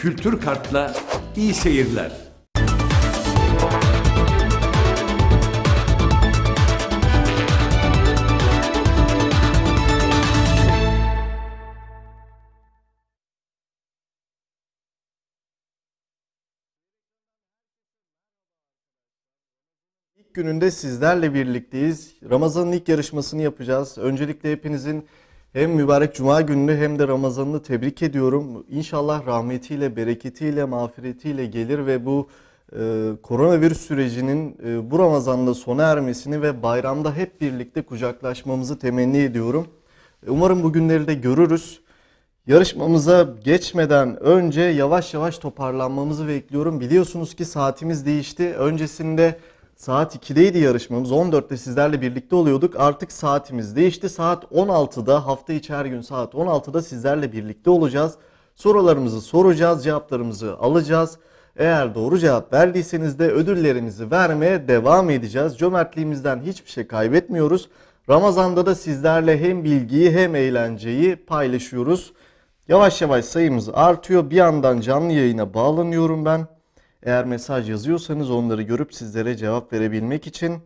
Kültür Kart'la iyi seyirler. İlk gününde sizlerle birlikteyiz. Ramazan'ın ilk yarışmasını yapacağız. Öncelikle hepinizin hem mübarek cuma gününü hem de Ramazan'ını tebrik ediyorum. İnşallah rahmetiyle, bereketiyle, mağfiretiyle gelir ve bu e, koronavirüs sürecinin e, bu Ramazan'da sona ermesini ve bayramda hep birlikte kucaklaşmamızı temenni ediyorum. Umarım bu günleri de görürüz. Yarışmamıza geçmeden önce yavaş yavaş toparlanmamızı bekliyorum. Biliyorsunuz ki saatimiz değişti. Öncesinde saat 2'deydi yarışmamız. 14'te sizlerle birlikte oluyorduk. Artık saatimiz değişti. Saat 16'da hafta içi her gün saat 16'da sizlerle birlikte olacağız. Sorularımızı soracağız, cevaplarımızı alacağız. Eğer doğru cevap verdiyseniz de ödüllerimizi vermeye devam edeceğiz. Cömertliğimizden hiçbir şey kaybetmiyoruz. Ramazan'da da sizlerle hem bilgiyi hem eğlenceyi paylaşıyoruz. Yavaş yavaş sayımız artıyor. Bir yandan canlı yayına bağlanıyorum ben. Eğer mesaj yazıyorsanız onları görüp sizlere cevap verebilmek için.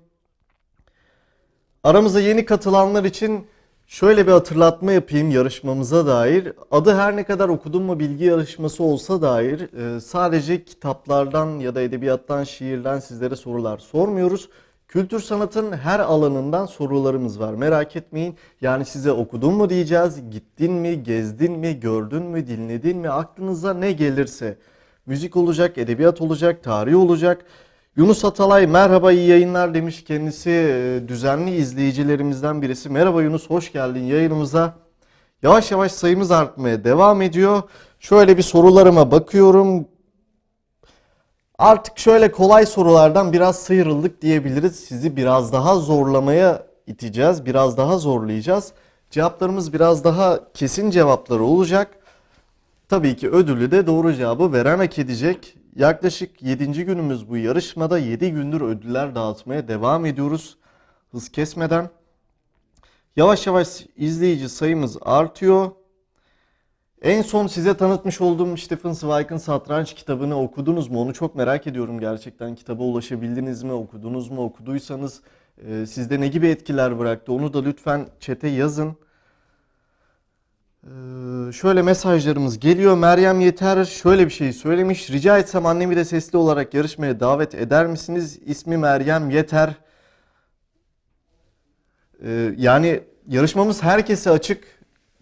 Aramıza yeni katılanlar için şöyle bir hatırlatma yapayım yarışmamıza dair. Adı her ne kadar okudun mu bilgi yarışması olsa dair e, sadece kitaplardan ya da edebiyattan, şiirden sizlere sorular sormuyoruz. Kültür sanatın her alanından sorularımız var. Merak etmeyin. Yani size okudun mu diyeceğiz, gittin mi, gezdin mi, gördün mü, dinledin mi, aklınıza ne gelirse. Müzik olacak, edebiyat olacak, tarih olacak. Yunus Atalay merhaba iyi yayınlar demiş kendisi e, düzenli izleyicilerimizden birisi. Merhaba Yunus hoş geldin yayınımıza. Yavaş yavaş sayımız artmaya devam ediyor. Şöyle bir sorularıma bakıyorum. Artık şöyle kolay sorulardan biraz sıyrıldık diyebiliriz. Sizi biraz daha zorlamaya iteceğiz, biraz daha zorlayacağız. Cevaplarımız biraz daha kesin cevapları olacak. Tabii ki ödülü de doğru cevabı veren hak edecek. Yaklaşık 7. günümüz bu yarışmada 7 gündür ödüller dağıtmaya devam ediyoruz. Hız kesmeden. Yavaş yavaş izleyici sayımız artıyor. En son size tanıtmış olduğum Stephen Zweig'ın Satranç kitabını okudunuz mu? Onu çok merak ediyorum gerçekten. Kitaba ulaşabildiniz mi? Okudunuz mu? Okuduysanız e, sizde ne gibi etkiler bıraktı? Onu da lütfen çete yazın. Ee, şöyle mesajlarımız geliyor. Meryem Yeter şöyle bir şey söylemiş. Rica etsem annemi de sesli olarak yarışmaya davet eder misiniz? İsmi Meryem Yeter. Ee, yani yarışmamız herkese açık.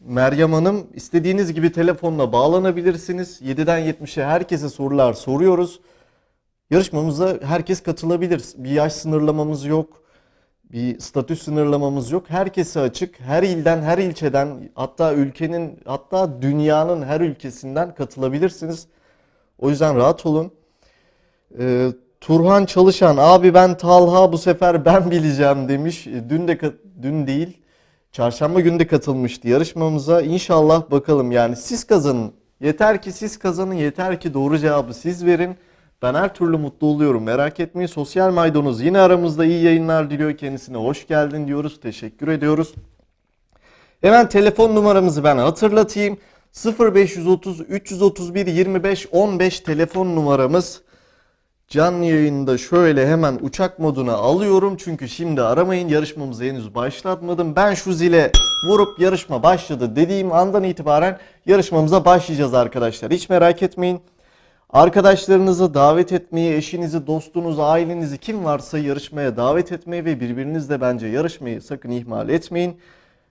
Meryem Hanım istediğiniz gibi telefonla bağlanabilirsiniz. 7'den 70'e herkese sorular soruyoruz. Yarışmamıza herkes katılabilir. Bir yaş sınırlamamız yok. Bir statü sınırlamamız yok. Herkese açık. Her ilden, her ilçeden, hatta ülkenin, hatta dünyanın her ülkesinden katılabilirsiniz. O yüzden rahat olun. Ee, Turhan Çalışan, abi ben Talha bu sefer ben bileceğim demiş. E, Dün de dün değil, çarşamba günü de katılmıştı yarışmamıza. İnşallah bakalım yani siz kazanın. Yeter ki siz kazanın, yeter ki doğru cevabı siz verin. Ben her türlü mutlu oluyorum. Merak etmeyin. Sosyal maydanoz yine aramızda iyi yayınlar diliyor kendisine. Hoş geldin diyoruz. Teşekkür ediyoruz. Hemen telefon numaramızı ben hatırlatayım. 0530 331 25 15 telefon numaramız. Canlı yayında şöyle hemen uçak moduna alıyorum. Çünkü şimdi aramayın yarışmamızı henüz başlatmadım. Ben şu zile vurup yarışma başladı dediğim andan itibaren yarışmamıza başlayacağız arkadaşlar. Hiç merak etmeyin. Arkadaşlarınızı davet etmeyi, eşinizi, dostunuzu, ailenizi kim varsa yarışmaya davet etmeyi ve birbirinizle bence yarışmayı sakın ihmal etmeyin.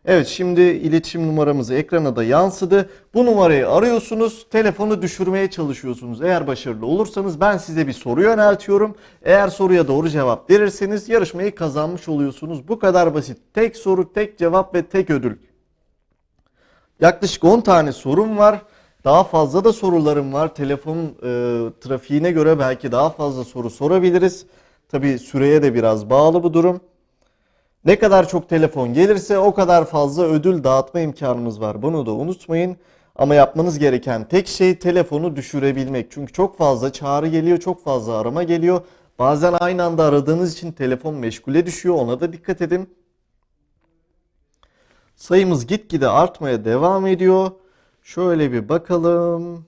Evet şimdi iletişim numaramız ekrana da yansıdı. Bu numarayı arıyorsunuz, telefonu düşürmeye çalışıyorsunuz. Eğer başarılı olursanız ben size bir soru yöneltiyorum. Eğer soruya doğru cevap verirseniz yarışmayı kazanmış oluyorsunuz. Bu kadar basit. Tek soru, tek cevap ve tek ödül. Yaklaşık 10 tane sorum var. Daha fazla da sorularım var. Telefon e, trafiğine göre belki daha fazla soru sorabiliriz. Tabii süreye de biraz bağlı bu durum. Ne kadar çok telefon gelirse o kadar fazla ödül dağıtma imkanımız var. Bunu da unutmayın. Ama yapmanız gereken tek şey telefonu düşürebilmek. Çünkü çok fazla çağrı geliyor, çok fazla arama geliyor. Bazen aynı anda aradığınız için telefon meşgule düşüyor. Ona da dikkat edin. Sayımız gitgide artmaya devam ediyor. Şöyle bir bakalım.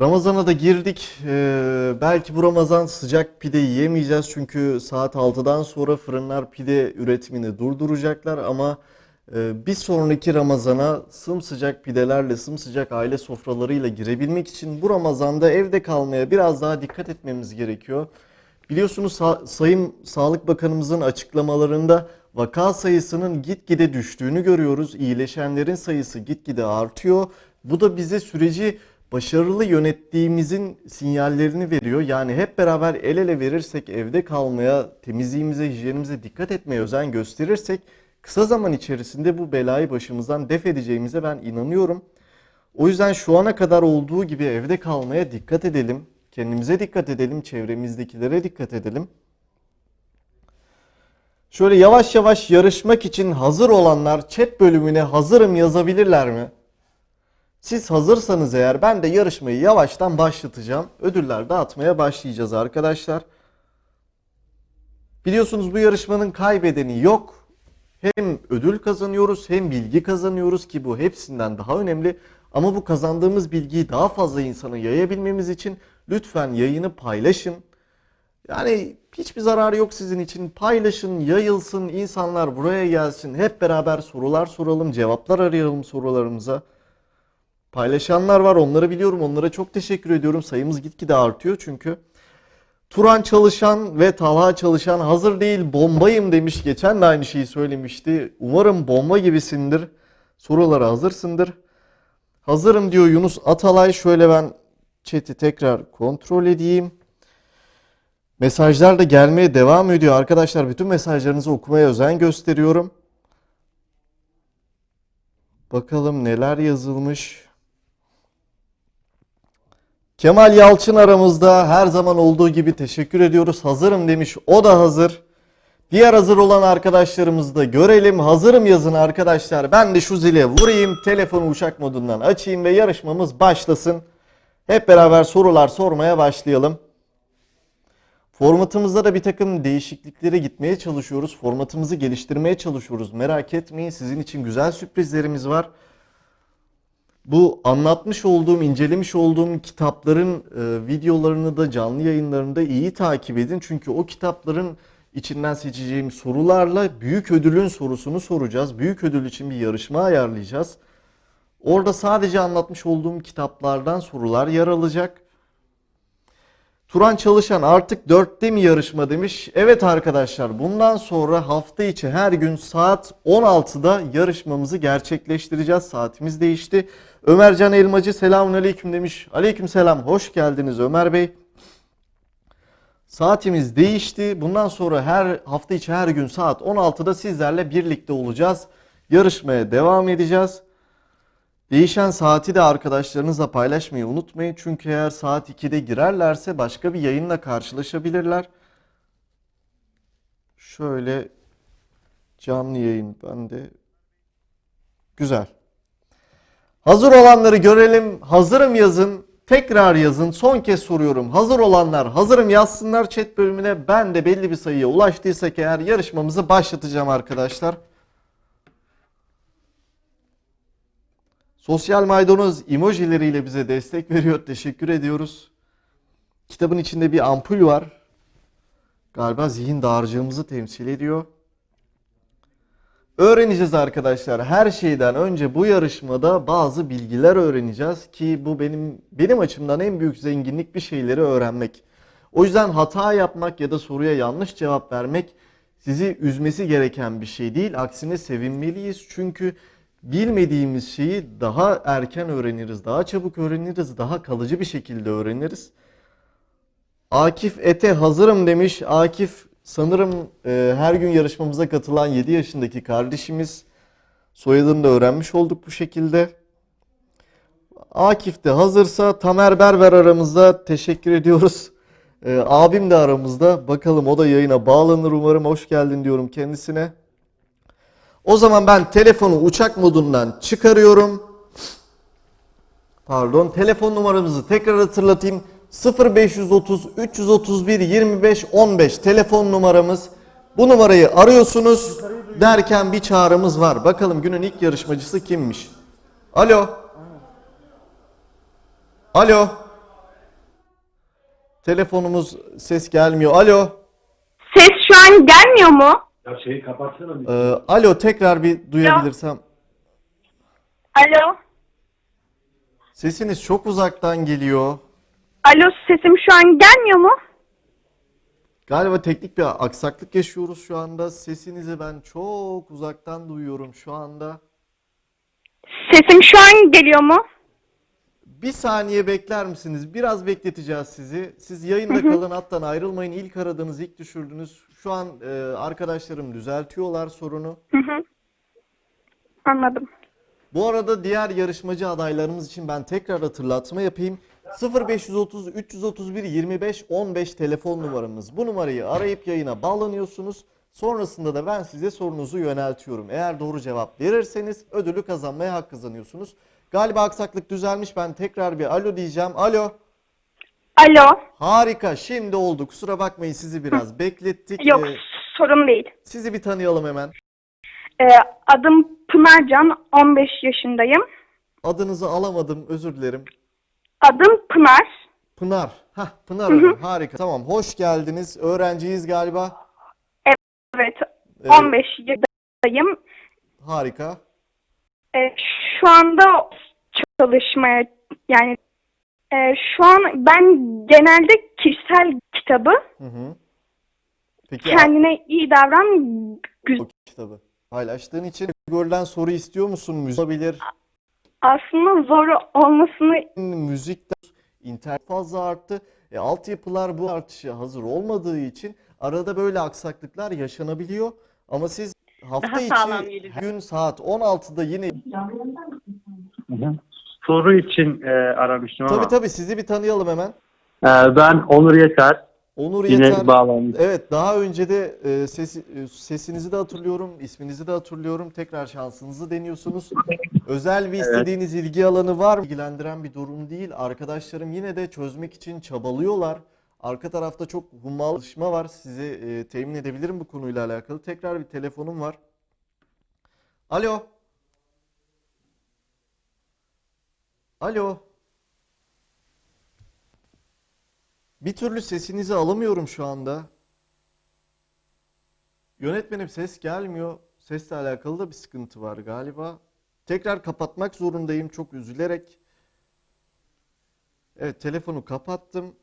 Ramazana da girdik. Ee, belki bu Ramazan sıcak pide yiyemeyeceğiz çünkü saat 6'dan sonra fırınlar pide üretimini durduracaklar ama e, bir sonraki Ramazana sımsıcak pidelerle, sımsıcak aile sofralarıyla girebilmek için bu Ramazan'da evde kalmaya biraz daha dikkat etmemiz gerekiyor. Biliyorsunuz Sa- Sayın Sağlık Bakanımızın açıklamalarında vaka sayısının gitgide düştüğünü görüyoruz. İyileşenlerin sayısı gitgide artıyor. Bu da bize süreci başarılı yönettiğimizin sinyallerini veriyor. Yani hep beraber el ele verirsek, evde kalmaya, temizliğimize, hijyenimize dikkat etmeye özen gösterirsek kısa zaman içerisinde bu belayı başımızdan def edeceğimize ben inanıyorum. O yüzden şu ana kadar olduğu gibi evde kalmaya dikkat edelim. Kendimize dikkat edelim, çevremizdekilere dikkat edelim. Şöyle yavaş yavaş yarışmak için hazır olanlar chat bölümüne hazırım yazabilirler mi? Siz hazırsanız eğer ben de yarışmayı yavaştan başlatacağım. Ödüller dağıtmaya başlayacağız arkadaşlar. Biliyorsunuz bu yarışmanın kaybedeni yok. Hem ödül kazanıyoruz hem bilgi kazanıyoruz ki bu hepsinden daha önemli. Ama bu kazandığımız bilgiyi daha fazla insana yayabilmemiz için lütfen yayını paylaşın. Yani hiçbir zararı yok sizin için. Paylaşın, yayılsın, insanlar buraya gelsin. Hep beraber sorular soralım, cevaplar arayalım sorularımıza. Paylaşanlar var, onları biliyorum. Onlara çok teşekkür ediyorum. Sayımız gitgide artıyor çünkü. Turan Çalışan ve Talha Çalışan hazır değil bombayım demiş. Geçen de aynı şeyi söylemişti. Umarım bomba gibisindir. Sorulara hazırsındır. Hazırım diyor Yunus Atalay. Şöyle ben chat'i tekrar kontrol edeyim. Mesajlar da gelmeye devam ediyor arkadaşlar. Bütün mesajlarınızı okumaya özen gösteriyorum. Bakalım neler yazılmış. Kemal Yalçın aramızda her zaman olduğu gibi teşekkür ediyoruz. Hazırım demiş. O da hazır. Diğer hazır olan arkadaşlarımızı da görelim. Hazırım yazın arkadaşlar. Ben de şu zile vurayım. Telefonu uçak modundan açayım ve yarışmamız başlasın. Hep beraber sorular sormaya başlayalım. Formatımızda da bir takım değişikliklere gitmeye çalışıyoruz. Formatımızı geliştirmeye çalışıyoruz. Merak etmeyin sizin için güzel sürprizlerimiz var. Bu anlatmış olduğum, incelemiş olduğum kitapların e, videolarını da canlı yayınlarında iyi takip edin. Çünkü o kitapların içinden seçeceğim sorularla büyük ödülün sorusunu soracağız. Büyük ödül için bir yarışma ayarlayacağız. Orada sadece anlatmış olduğum kitaplardan sorular yer alacak. Turan Çalışan artık 4'te mi yarışma demiş. Evet arkadaşlar bundan sonra hafta içi her gün saat 16'da yarışmamızı gerçekleştireceğiz. Saatimiz değişti. Ömercan Elmacı selamun aleyküm demiş. Aleyküm selam hoş geldiniz Ömer Bey. Saatimiz değişti. Bundan sonra her hafta içi her gün saat 16'da sizlerle birlikte olacağız. Yarışmaya devam edeceğiz. Değişen saati de arkadaşlarınızla paylaşmayı unutmayın. Çünkü eğer saat 2'de girerlerse başka bir yayınla karşılaşabilirler. Şöyle canlı yayın bende. Güzel. Hazır olanları görelim. Hazırım yazın. Tekrar yazın. Son kez soruyorum. Hazır olanlar hazırım yazsınlar chat bölümüne. Ben de belli bir sayıya ulaştıysak eğer yarışmamızı başlatacağım arkadaşlar. Sosyal maydanoz emojileriyle bize destek veriyor. Teşekkür ediyoruz. Kitabın içinde bir ampul var. Galiba zihin dağarcığımızı temsil ediyor. Öğreneceğiz arkadaşlar. Her şeyden önce bu yarışmada bazı bilgiler öğreneceğiz ki bu benim benim açımdan en büyük zenginlik bir şeyleri öğrenmek. O yüzden hata yapmak ya da soruya yanlış cevap vermek sizi üzmesi gereken bir şey değil. Aksine sevinmeliyiz. Çünkü bilmediğimiz şeyi daha erken öğreniriz, daha çabuk öğreniriz, daha kalıcı bir şekilde öğreniriz. Akif Ete hazırım demiş. Akif sanırım e, her gün yarışmamıza katılan 7 yaşındaki kardeşimiz. Soyadını da öğrenmiş olduk bu şekilde. Akif de hazırsa Tamer Berber aramızda. Teşekkür ediyoruz. E, abim de aramızda. Bakalım o da yayına bağlanır umarım. Hoş geldin diyorum kendisine. O zaman ben telefonu uçak modundan çıkarıyorum. Pardon, telefon numaramızı tekrar hatırlatayım. 0530 331 25 15 telefon numaramız. Bu numarayı arıyorsunuz derken bir çağrımız var. Bakalım günün ilk yarışmacısı kimmiş? Alo. Alo. Telefonumuz ses gelmiyor. Alo. Ses şu an gelmiyor mu? Ya şeyi kapatsana bir. Ee, alo tekrar bir duyabilirsem. Alo. Sesiniz çok uzaktan geliyor. Alo sesim şu an gelmiyor mu? Galiba teknik bir aksaklık yaşıyoruz şu anda. Sesinizi ben çok uzaktan duyuyorum şu anda. Sesim şu an geliyor mu? Bir saniye bekler misiniz? Biraz bekleteceğiz sizi. Siz yayında kalın hattan ayrılmayın. İlk aradığınız, ilk düşürdünüz. Şu an e, arkadaşlarım düzeltiyorlar sorunu. Anladım. Bu arada diğer yarışmacı adaylarımız için ben tekrar hatırlatma yapayım. 0530 331 25 15 telefon numaramız. Bu numarayı arayıp yayına bağlanıyorsunuz. Sonrasında da ben size sorunuzu yöneltiyorum. Eğer doğru cevap verirseniz ödülü kazanmaya hak kazanıyorsunuz. Galiba aksaklık düzelmiş. Ben tekrar bir alo diyeceğim. Alo. Alo. Harika. Şimdi oldu. Kusura bakmayın sizi biraz beklettik. Yok Ee, sorun değil. sizi bir tanıyalım hemen. Ee, adım Pınarcan. 15 yaşındayım. Adınızı alamadım. Özür dilerim. Adım Pınar. Pınar. Hah Pınar Hanım. Harika. Tamam. Hoş geldiniz. Öğrenciyiz galiba. Evet. Evet. 15 yaşındayım. Harika. Ee, şu anda çalışmaya yani e, şu an ben genelde kişisel kitabı Hı hı. Peki kendine iyi davran güzel o kitabı paylaştığın için görülen soru istiyor musun? Müzik olabilir. aslında zor olmasını Müzikte internet fazla arttı. E, altyapılar bu artışa hazır olmadığı için arada böyle aksaklıklar yaşanabiliyor. Ama siz hafta Daha sağlam içi gelir. her gün saat 16'da yine Soru için e, aramıştım ama. tabii tabii sizi bir tanıyalım hemen. E, ben Onur Yeter. Onur Yine Yeter. bağlanmış. Evet, daha önce de e, sesi, e, sesinizi de hatırlıyorum, isminizi de hatırlıyorum. Tekrar şansınızı deniyorsunuz. Özel bir istediğiniz ilgi alanı var mı? İlgilendiren bir durum değil. Arkadaşlarım yine de çözmek için çabalıyorlar. Arka tarafta çok hummalı çalışma var. Size e, temin edebilirim bu konuyla alakalı. Tekrar bir telefonum var. Alo. Alo. Bir türlü sesinizi alamıyorum şu anda. Yönetmenim ses gelmiyor. Sesle alakalı da bir sıkıntı var galiba. Tekrar kapatmak zorundayım çok üzülerek. Evet telefonu kapattım.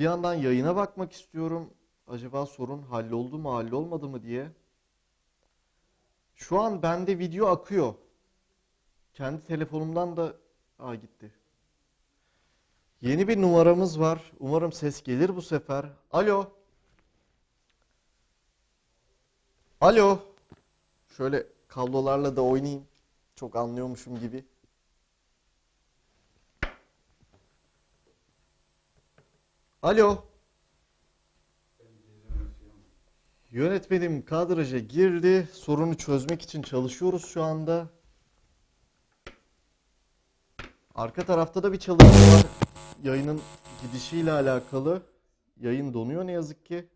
Bir yandan yayına bakmak istiyorum. Acaba sorun halloldu mu hallolmadı mı diye. Şu an bende video akıyor. Kendi telefonumdan da... Aa gitti. Yeni bir numaramız var. Umarım ses gelir bu sefer. Alo. Alo. Şöyle kablolarla da oynayayım. Çok anlıyormuşum gibi. Alo. Yönetmenim kadraja girdi. Sorunu çözmek için çalışıyoruz şu anda. Arka tarafta da bir çalışma var. Yayının gidişiyle alakalı. Yayın donuyor ne yazık ki.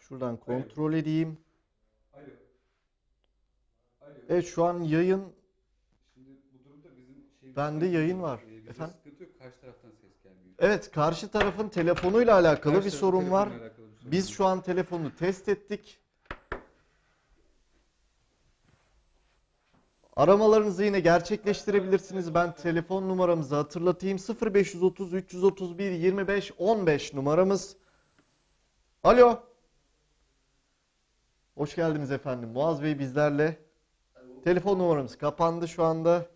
Şuradan kontrol edeyim. Evet şu an yayın bende yayın var. Efendim? Sıkıntı yok. Karşı taraftan ses gelmiyor. Evet karşı tarafın telefonuyla alakalı Karşı bir tarafın sorun var. alakalı bir sorun Biz var. şu an telefonu test ettik. Aramalarınızı yine gerçekleştirebilirsiniz. Ben telefon numaramızı hatırlatayım. 0530 331 25 15 numaramız. Alo. Hoş geldiniz efendim. Muaz Bey bizlerle. Telefon numaramız kapandı şu anda.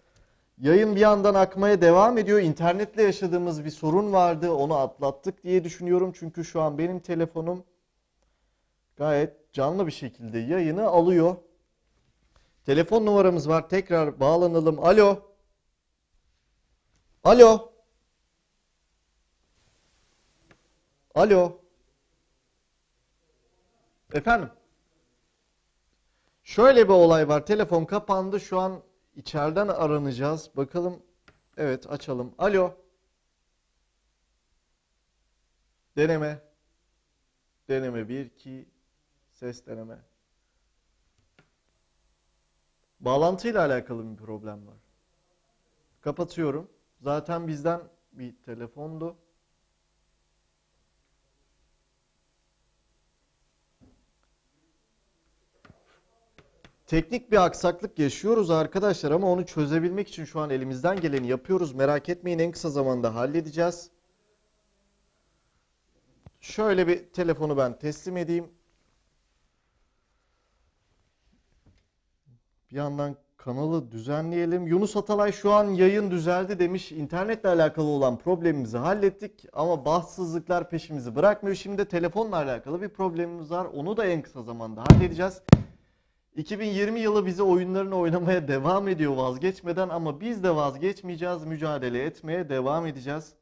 Yayın bir yandan akmaya devam ediyor. İnternetle yaşadığımız bir sorun vardı. Onu atlattık diye düşünüyorum. Çünkü şu an benim telefonum gayet canlı bir şekilde yayını alıyor. Telefon numaramız var. Tekrar bağlanalım. Alo. Alo. Alo. Efendim. Şöyle bir olay var. Telefon kapandı. Şu an içeriden aranacağız. Bakalım. Evet açalım. Alo. Deneme. Deneme 1 2 ses deneme. Bağlantıyla alakalı bir problem var. Kapatıyorum. Zaten bizden bir telefondu. Teknik bir aksaklık yaşıyoruz arkadaşlar ama onu çözebilmek için şu an elimizden geleni yapıyoruz. Merak etmeyin en kısa zamanda halledeceğiz. Şöyle bir telefonu ben teslim edeyim. Bir yandan kanalı düzenleyelim. Yunus Atalay şu an yayın düzeldi demiş. İnternetle alakalı olan problemimizi hallettik ama bahtsızlıklar peşimizi bırakmıyor. Şimdi telefonla alakalı bir problemimiz var. Onu da en kısa zamanda halledeceğiz. 2020 yılı bize oyunlarını oynamaya devam ediyor vazgeçmeden ama biz de vazgeçmeyeceğiz. Mücadele etmeye devam edeceğiz.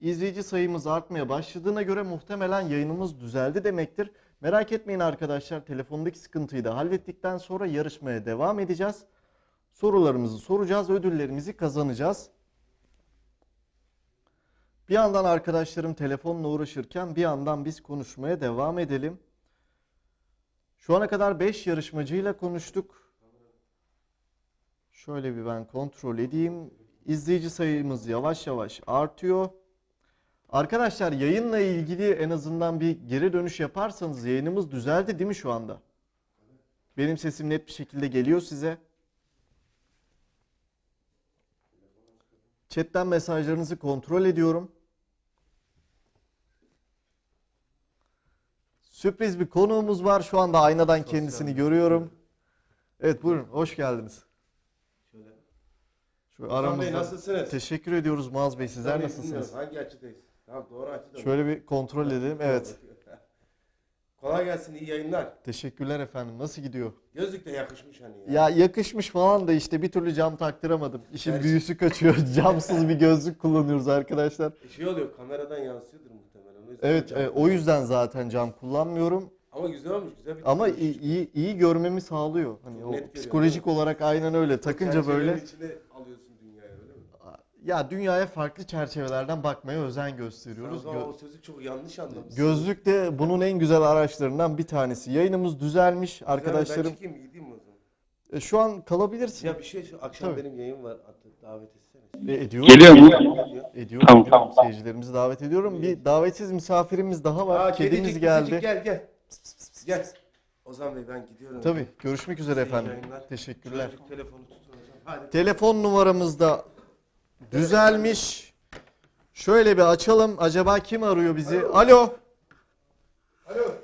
İzleyici sayımız artmaya başladığına göre muhtemelen yayınımız düzeldi demektir. Merak etmeyin arkadaşlar telefondaki sıkıntıyı da hallettikten sonra yarışmaya devam edeceğiz. Sorularımızı soracağız, ödüllerimizi kazanacağız. Bir yandan arkadaşlarım telefonla uğraşırken bir yandan biz konuşmaya devam edelim. Şu ana kadar 5 yarışmacıyla konuştuk. Şöyle bir ben kontrol edeyim. İzleyici sayımız yavaş yavaş artıyor. Arkadaşlar yayınla ilgili en azından bir geri dönüş yaparsanız yayınımız düzeldi değil mi şu anda? Benim sesim net bir şekilde geliyor size. Chatten mesajlarınızı kontrol ediyorum. Sürpriz bir konuğumuz var. Şu anda aynadan kendisini görüyorum. Evet buyurun hoş geldiniz. Şu Hasan Bey aramızda. nasılsınız? Teşekkür ediyoruz Muaz Bey. Sizler Tabii nasılsınız? Hangi açıdayız? Tamam doğru açıda. Şöyle bir kontrol edelim. Evet. Kolay gelsin, iyi yayınlar. Teşekkürler efendim. Nasıl gidiyor? Gözlük de yakışmış hani ya. Ya yakışmış falan da işte bir türlü cam taktıramadım. İşin Gerçi- büyüsü kaçıyor. Camsız bir gözlük kullanıyoruz arkadaşlar. E, Şey oluyor, kameradan yansıyordur muhtemelen. Evet, e, o yüzden zaten cam kullanmıyorum. Ama güzel olmuş, güzel bir Ama iyi, iyi, iyi görmemi sağlıyor. Hani o net görüyorum, psikolojik olarak aynen öyle. Takınca Çerçevenin böyle içine alıyorsun dünyayı öyle mi? ya dünyaya farklı çerçevelerden bakmaya özen Sen o gösteriyoruz. zaman Gö- o sözü çok yanlış anlamışsın. Gözlük de bunun en güzel araçlarından bir tanesi. Yayınımız düzelmiş Güzel, Ben arkadaşlarım. çıkayım, gideyim mi o zaman? E, Şu an kalabilirsin. Ya bir şey, şu akşam Tabii. benim yayın var, at- davet etsene. E, ediyorum. Geliyor mu? Ediyorum, Tamam, ediyorum. Seyircilerimizi davet ediyorum. Bir davetsiz misafirimiz daha var. Aa, Kedimiz kedicik, geldi. kedicik, gel gel. Gel. Ozan Bey ben gidiyorum. Tabii. Görüşmek üzere İyi efendim. yayınlar. Teşekkürler. Gözlük telefonu tutun hocam. Hadi. Telefon numaramız da düzelmiş. Şöyle bir açalım. Acaba kim arıyor bizi? Alo. Alo.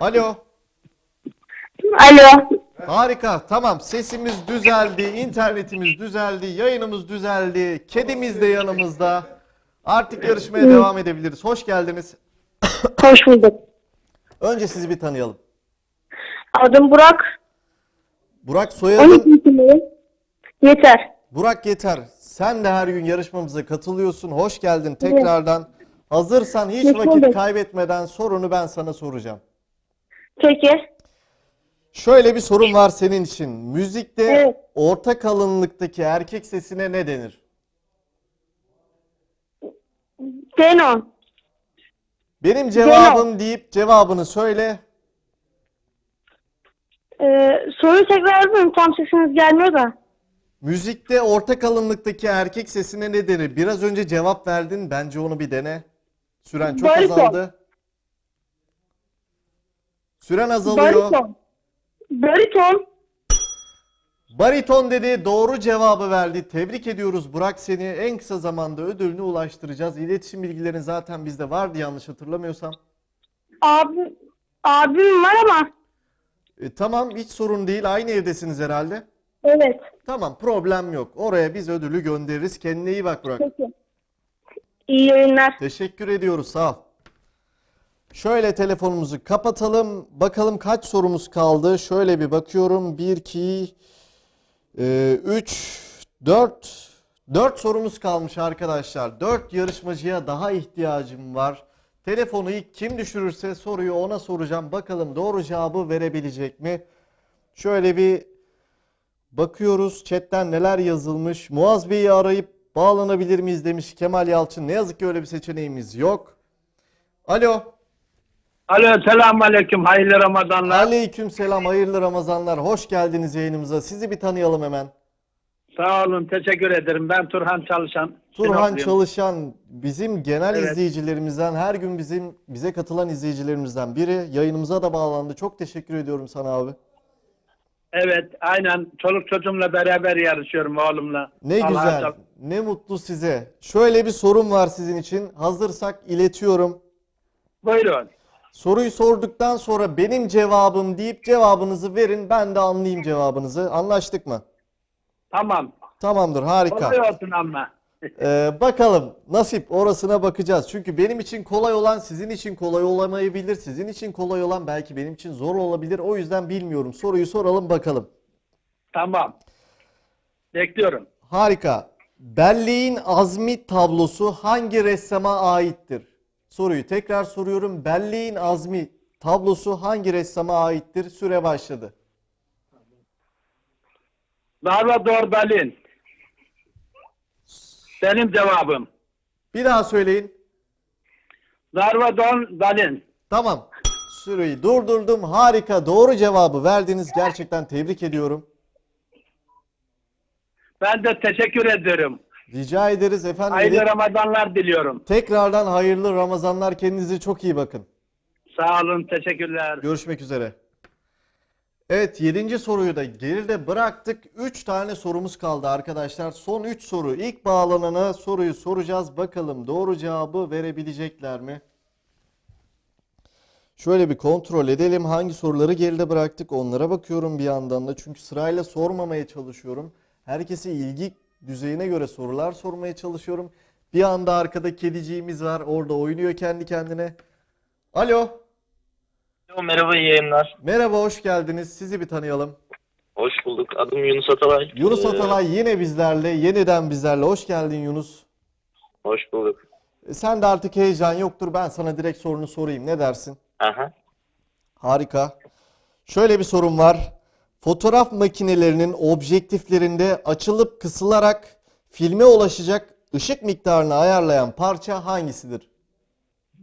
Alo. Alo. Harika. Tamam. Sesimiz düzeldi. internetimiz düzeldi. Yayınımız düzeldi. Kedimiz de yanımızda. Artık yarışmaya devam edebiliriz. Hoş geldiniz. Hoş bulduk. Önce sizi bir tanıyalım. Adım Burak. Burak soyadın 12 yaşındayım. Yeter. Burak Yeter, sen de her gün yarışmamıza katılıyorsun. Hoş geldin tekrardan. Hazırsan hiç Hoş vakit bulduk. kaybetmeden sorunu ben sana soracağım. Peki. Şöyle bir sorun var senin için. Müzikte Evet. orta kalınlıktaki erkek sesine ne denir? Zenon. Benim cevabım deyip cevabını söyle. Ee, soruyu tekrar edin. Tam sesiniz gelmiyor da. Müzikte orta kalınlıktaki erkek sesine ne denir? Biraz önce cevap verdin. Bence onu bir dene. Süren çok Bariton. azaldı. Süren azalıyor. Bariton. Bariton. Bariton dedi doğru cevabı verdi. Tebrik ediyoruz Burak seni. En kısa zamanda ödülünü ulaştıracağız. İletişim bilgilerin zaten bizde vardı yanlış hatırlamıyorsam. Abi, abim var ama. E, tamam hiç sorun değil. Aynı evdesiniz herhalde. Evet. Tamam problem yok. Oraya biz ödülü göndeririz. Kendine iyi bak Burak. Peki. İyi yayınlar. Teşekkür ediyoruz sağ ol. Şöyle telefonumuzu kapatalım. Bakalım kaç sorumuz kaldı. Şöyle bir bakıyorum. 1, 2, 3, 4. 4 sorumuz kalmış arkadaşlar. 4 yarışmacıya daha ihtiyacım var. Telefonu ilk kim düşürürse soruyu ona soracağım. Bakalım doğru cevabı verebilecek mi? Şöyle bir bakıyoruz chatten neler yazılmış. Muaz Bey'i arayıp bağlanabilir miyiz demiş Kemal Yalçın. Ne yazık ki öyle bir seçeneğimiz yok. Alo. Alo selamun aleyküm hayırlı Ramazanlar. Aleyküm selam. Hayırlı Ramazanlar. Hoş geldiniz yayınımıza. Sizi bir tanıyalım hemen. Sağ olun, teşekkür ederim. Ben Turhan Çalışan. Turhan Sinopluyum. Çalışan bizim genel Evet. izleyicilerimizden, her gün bizim bize katılan izleyicilerimizden biri. Yayınımıza da bağlandı. Çok teşekkür ediyorum sana abi. Evet, aynen. Çoluk çocuğumla beraber yarışıyorum oğlumla. Ne Allah'a güzel, çok- ne mutlu size. Şöyle bir sorum var sizin için. Hazırsak iletiyorum. Buyurun. Soruyu sorduktan sonra benim cevabım deyip cevabınızı verin. Ben de anlayayım cevabınızı. Anlaştık mı? Tamam. Tamamdır, harika. Kolay olsun ama. Ee, bakalım nasip orasına bakacağız. Çünkü benim için kolay olan sizin için kolay olamayabilir. Sizin için kolay olan belki benim için zor olabilir. O yüzden bilmiyorum. Soruyu soralım bakalım. Tamam. Bekliyorum. Harika. Belleğin azmi tablosu hangi ressama aittir? Soruyu tekrar soruyorum. Belleğin azmi tablosu hangi ressama aittir? Süre başladı. Salvador Dalin. Benim cevabım. Bir daha söyleyin. Salvador Dalin. Tamam. Süreyi durdurdum. Harika. Doğru cevabı verdiniz. Gerçekten tebrik ediyorum. Ben de teşekkür ediyorum. Rica ederiz efendim. Hayırlı Ramazanlar diliyorum. Tekrardan hayırlı Ramazanlar. Kendinize çok iyi bakın. Sağ olun, teşekkürler. Görüşmek üzere. Evet 7. soruyu da geride bıraktık. 3 tane sorumuz kaldı arkadaşlar. Son 3 soru. İlk bağlanana soruyu soracağız. Bakalım doğru cevabı verebilecekler mi? Şöyle bir kontrol edelim. Hangi soruları geride bıraktık onlara bakıyorum bir yandan da. Çünkü sırayla sormamaya çalışıyorum. Herkese ilgi düzeyine göre sorular sormaya çalışıyorum. Bir anda arkada kediciğimiz var. Orada oynuyor kendi kendine. Alo. Merhaba iyi yayınlar. Merhaba, hoş geldiniz. Sizi bir tanıyalım. Hoş bulduk. Adım Yunus Atalay. Yunus Atalay yine bizlerle, yeniden bizlerle. Hoş geldin Yunus. hoş bulduk. E, Sen de artık heyecan yoktur. Ben sana direkt sorunu sorayım. Ne dersin? Aha. Harika. Şöyle bir sorum var. Fotoğraf makinelerinin objektiflerinde açılıp kısılarak filme ulaşacak ışık miktarını ayarlayan parça hangisidir?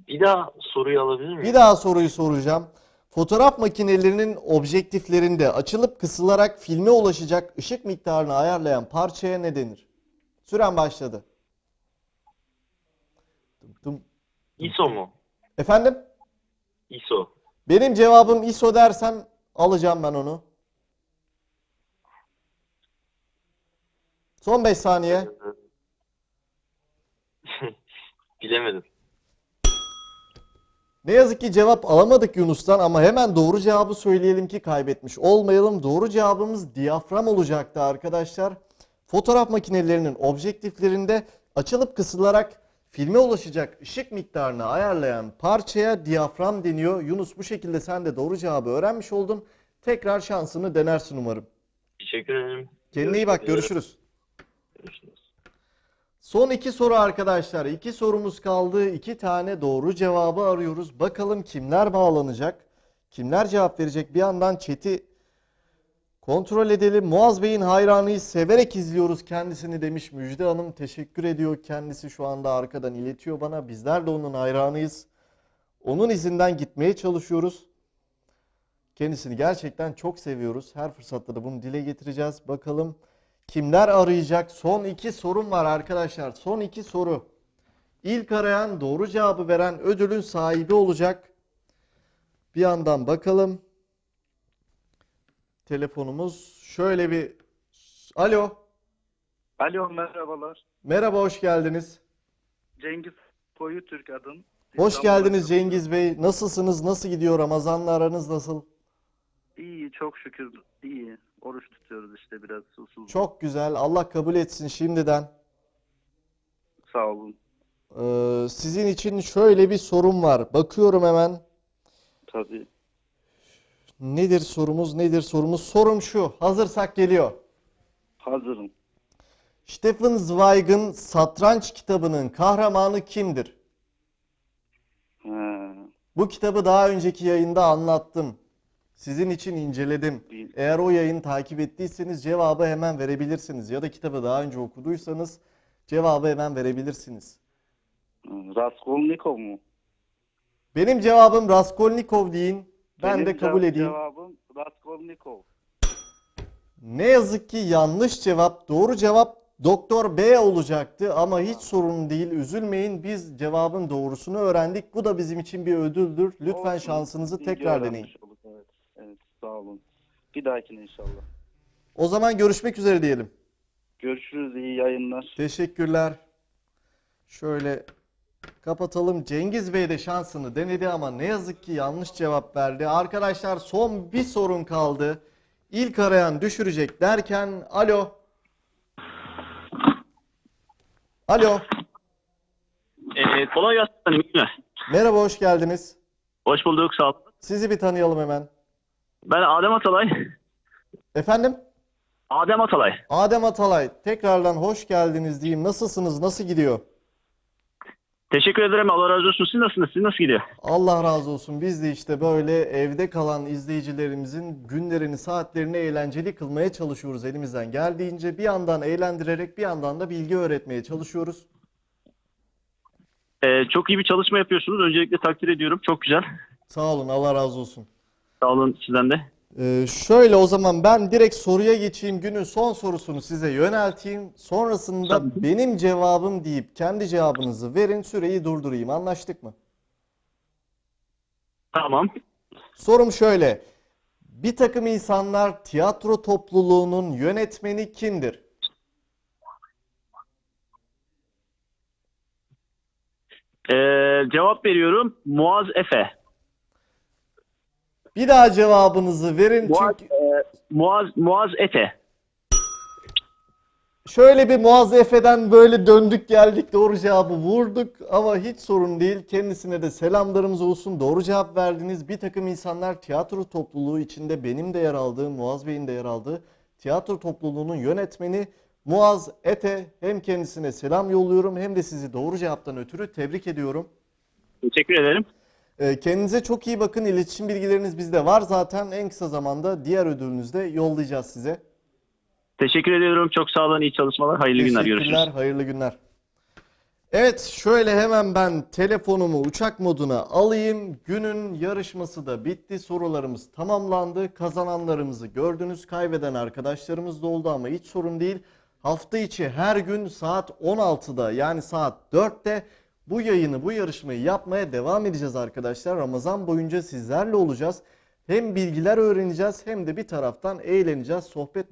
Bir daha soruyu alabilir miyim? Bir daha soruyu soracağım. Fotoğraf makinelerinin objektiflerinde açılıp kısılarak filme ulaşacak ışık miktarını ayarlayan parçaya ne denir? Süren başladı. Dım dım. ISO mu? Efendim? ISO. Benim cevabım ISO dersem alacağım ben onu. Son 5 saniye. Bilemedim. Ne yazık ki cevap alamadık Yunus'tan ama hemen doğru cevabı söyleyelim ki kaybetmiş olmayalım. Doğru cevabımız diyafram olacaktı arkadaşlar. Fotoğraf makinelerinin objektiflerinde açılıp kısılarak filme ulaşacak ışık miktarını ayarlayan parçaya diyafram deniyor. Yunus bu şekilde sen de doğru cevabı öğrenmiş oldun. Tekrar şansını denersin umarım. Teşekkür ederim. Kendine iyi bak. Görüşürüz. Son iki soru arkadaşlar. İki sorumuz kaldı. İki tane doğru cevabı arıyoruz. Bakalım kimler bağlanacak? Kimler cevap verecek? Bir yandan chat'i kontrol edelim. Muaz Bey'in hayranıyız. Severek izliyoruz kendisini demiş Müjde Hanım. Teşekkür ediyor. Kendisi şu anda arkadan iletiyor bana. Bizler de onun hayranıyız. Onun izinden gitmeye çalışıyoruz. Kendisini gerçekten çok seviyoruz. Her fırsatta da bunu dile getireceğiz. Bakalım kimler arayacak? Son iki sorum var arkadaşlar. Son iki soru. İlk arayan doğru cevabı veren ödülün sahibi olacak. Bir yandan bakalım. Telefonumuz şöyle bir... Alo. Alo merhabalar. Merhaba hoş geldiniz. Cengiz Koyu Türk adım. Hoş İstanbul'dan geldiniz Cengiz Bey. Nasılsınız? Nasıl gidiyor? Ramazanla aranız nasıl? İyi çok şükür iyi. Oruç tutuyoruz işte biraz susuz. Çok güzel. Allah kabul etsin şimdiden. sağ olun. Ee, sizin için şöyle bir sorum var. Bakıyorum hemen. Tabii. Nedir sorumuz? Nedir sorumuz? Sorum şu. Hazırsak geliyor. Hazırım. Stefan Zweig'ın Satranç kitabının kahramanı kimdir? He, Bu kitabı daha önceki yayında anlattım. Sizin için inceledim. Eğer o yayını takip ettiyseniz cevabı hemen verebilirsiniz. Ya da kitabı daha önce okuduysanız cevabı hemen verebilirsiniz. Raskolnikov mu? Benim cevabım Raskolnikov deyin. Ben Benim de kabul cev- edeyim. Cevabım Raskolnikov. Ne yazık ki yanlış cevap. Doğru cevap Doktor B olacaktı ama hiç sorun değil. Üzülmeyin. Biz cevabın doğrusunu öğrendik. Bu da bizim için bir ödüldür. Lütfen Olsun. şansınızı tekrar öğrenmiş deneyin. olduk, Evet. evet sağ olun. Bir dahakine inşallah. O zaman görüşmek üzere diyelim. Görüşürüz iyi yayınlar. Teşekkürler. Şöyle kapatalım. Cengiz Bey de şansını denedi ama ne yazık ki yanlış cevap verdi. Arkadaşlar son bir sorun kaldı. İlk arayan düşürecek derken alo. Alo. Ee, kolay gelsin. Merhaba hoş geldiniz. Hoş bulduk. Sağ olun. Sizi bir tanıyalım hemen. Ben Adem Atalay. Efendim? Adem Atalay. Adem Atalay. Tekrardan hoş geldiniz diyeyim. Nasılsınız? Nasıl gidiyor? Teşekkür ederim. Allah razı olsun. Siz nasılsınız? Siz nasıl gidiyor? Allah razı olsun. Biz de işte böyle evde kalan izleyicilerimizin günlerini, saatlerini eğlenceli kılmaya çalışıyoruz elimizden geldiğince. Bir yandan eğlendirerek bir yandan da bilgi öğretmeye çalışıyoruz. Ee, çok iyi bir çalışma yapıyorsunuz. Öncelikle takdir ediyorum. Çok güzel. Sağ olun, Allah razı olsun. Sağ olun sizden de. Ee, şöyle o zaman ben direkt soruya geçeyim. Günün son sorusunu size yönelteyim. Sonrasında benim cevabım deyip kendi cevabınızı verin. Süreyi durdurayım. Anlaştık mı? Tamam. Sorum şöyle. Bir takım insanlar tiyatro topluluğunun yönetmeni kimdir? Ee, cevap veriyorum. Muaz Efe. Bir daha cevabınızı verin Muaz, çünkü e, Muaz, Muaz Ete. şöyle bir Muazzefe'den böyle döndük geldik doğru cevabı vurduk ama hiç sorun değil. Kendisine de selamlarımız olsun. Doğru cevap verdiniz. Bir takım insanlar tiyatro topluluğu içinde benim de yer aldığım, Muaz Bey'in de yer aldığı tiyatro topluluğunun yönetmeni Muaz Ete. Hem kendisine selam yolluyorum hem de sizi doğru cevaptan ötürü tebrik ediyorum. Teşekkür ederim. Ee, Kendinize çok iyi bakın. İletişim bilgileriniz bizde var zaten. En kısa zamanda diğer ödülünüzü de yollayacağız size. Teşekkür ediyorum. Çok sağ olun. İyi çalışmalar. Hayırlı günler. Görüşürüz. Hayırlı günler. Evet, şöyle hemen ben telefonumu uçak moduna alayım. Günün yarışması da bitti. Sorularımız tamamlandı. Kazananlarımızı gördünüz. Kaybeden arkadaşlarımız da oldu ama hiç sorun değil. Hafta içi her gün saat 16'da yani saat 4'te bu yayını, bu yarışmayı yapmaya devam edeceğiz arkadaşlar. Ramazan boyunca sizlerle olacağız. Hem bilgiler öğreneceğiz hem de bir taraftan eğleneceğiz, sohbet muhabbet